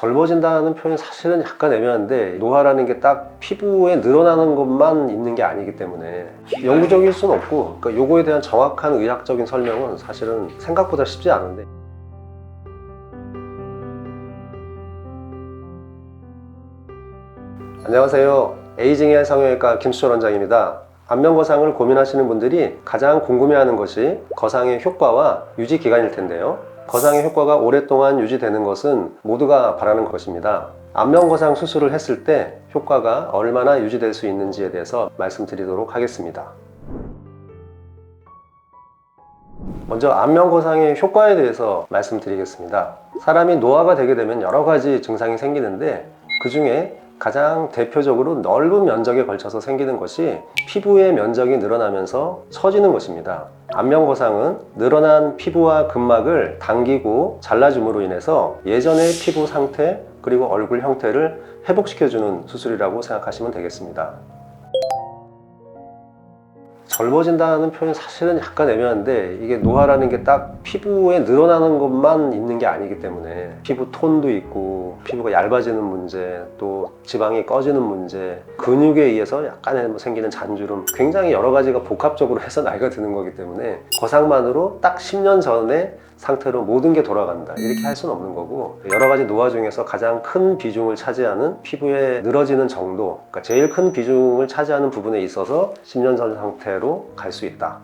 젊어진다는 표현이 사실은 약간 애매한데 노화라는 게 딱 피부에 늘어나는 것만 있는 게 아니기 때문에 영구적일 수는 없고 그러니까 요거에 대한 정확한 의학적인 설명은 사실은 생각보다 쉽지 않은데 안녕하세요. 에이징의 성형외과 김수철 원장입니다. 안면 거상을 고민하시는 분들이 가장 궁금해하는 것이 거상의 효과와 유지 기간일 텐데요. 거상의 효과가 오랫동안 유지되는 것은 모두가 바라는 것입니다. 안면 거상 수술을 했을 때 효과가 얼마나 유지될 수 있는지에 대해서 말씀드리도록 하겠습니다. 먼저 안면 거상의 효과에 대해서 말씀드리겠습니다. 사람이 노화가 되게 되면 여러 가지 증상이 생기는데 그 중에 가장 대표적으로 넓은 면적에 걸쳐서 생기는 것이 피부의 면적이 늘어나면서 처지는 것입니다. 안면 거상은 늘어난 피부와 근막을 당기고 잘라줌으로 인해서 예전의 피부 상태 그리고 얼굴 형태를 회복시켜주는 수술이라고 생각하시면 되겠습니다. 젊어진다는 표현이 사실은 약간 애매한데 이게 노화라는 게 딱 피부에 늘어나는 것만 있는 게 아니기 때문에 피부 톤도 있고 피부가 얇아지는 문제 또 지방이 꺼지는 문제 근육에 의해서 약간의 뭐 생기는 잔주름 굉장히 여러 가지가 복합적으로 해서 나이가 드는 거기 때문에 거상만으로 딱 10년 전의 상태로 모든 게 돌아간다 이렇게 할 수는 없는 거고 여러 가지 노화 중에서 가장 큰 비중을 차지하는 피부에 늘어지는 정도 그러니까 제일 큰 비중을 차지하는 부분에 있어서 10년 전 상태로 갈 수 있다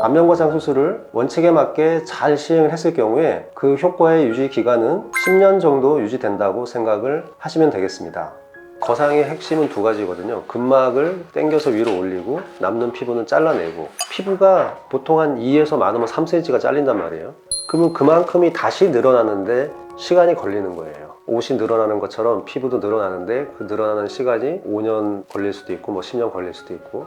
안면거상 수술을 원칙에 맞게 잘 시행을 했을 경우에 그 효과의 유지 기간은 10년 정도 유지된다고 생각을 하시면 되겠습니다 거상의 핵심은 두 가지거든요. 근막을 당겨서 위로 올리고 남는 피부는 잘라내고 피부가 보통 한 2에서 많으면 3cm가 잘린단 말이에요. 그러면 그만큼이 다시 늘어나는데 시간이 걸리는 거예요. 옷이 늘어나는 것처럼 피부도 늘어나는데 그 늘어나는 시간이 5년 걸릴 수도 있고 뭐 10년 걸릴 수도 있고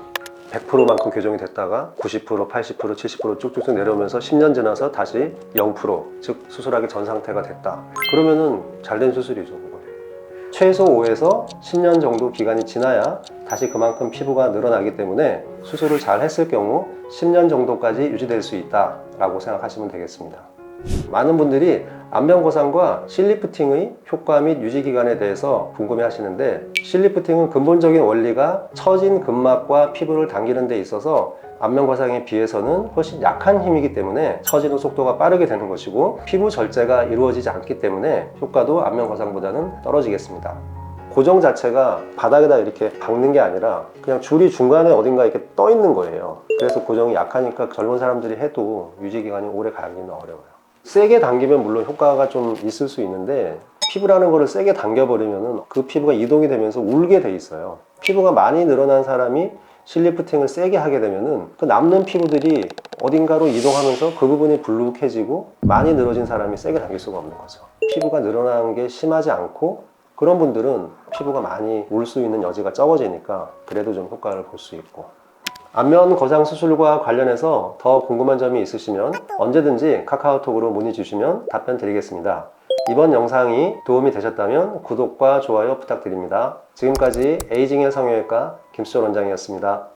100%만큼 교정이 됐다가 90%, 80%, 70% 쭉쭉쭉 내려오면서 10년 지나서 다시 0%, 즉 수술하기 전 상태가 됐다. 그러면은 잘된 수술이죠. 최소 5에서 10년 정도 기간이 지나야 다시 그만큼 피부가 늘어나기 때문에 수술을 잘 했을 경우 10년 정도까지 유지될 수 있다라고 생각하시면 되겠습니다. 많은 분들이 안면 거상과 실리프팅의 효과 및 유지 기간에 대해서 궁금해 하시는데 실리프팅은 근본적인 원리가 처진 근막과 피부를 당기는 데 있어서 안면 거상에 비해서는 훨씬 약한 힘이기 때문에 처지는 속도가 빠르게 되는 것이고 피부 절제가 이루어지지 않기 때문에 효과도 안면 거상보다는 떨어지겠습니다. 고정 자체가 바닥에다 이렇게 박는 게 아니라 그냥 줄이 중간에 어딘가 이렇게 떠 있는 거예요. 그래서 고정이 약하니까 젊은 사람들이 해도 유지 기간이 오래 가기는 어려워요. 세게 당기면 물론 효과가 좀 있을 수 있는데 피부라는 거를 세게 당겨버리면 그 피부가 이동이 되면서 울게 돼 있어요. 피부가 많이 늘어난 사람이 실리프팅을 세게 하게 되면은 그 남는 피부들이 어딘가로 이동하면서 그 부분이 불룩해지고 많이 늘어진 사람이 세게 당길 수가 없는 거죠. 피부가 늘어나는 게 심하지 않고 그런 분들은 피부가 많이 울 수 있는 여지가 적어지니까 그래도 좀 효과를 볼 수 있고 안면 거상 수술과 관련해서 더 궁금한 점이 있으시면 언제든지 카카오톡으로 문의 주시면 답변 드리겠습니다. 이번 영상이 도움이 되셨다면 구독과 좋아요 부탁드립니다. 지금까지 에이징의 성형외과 김수철 원장이었습니다.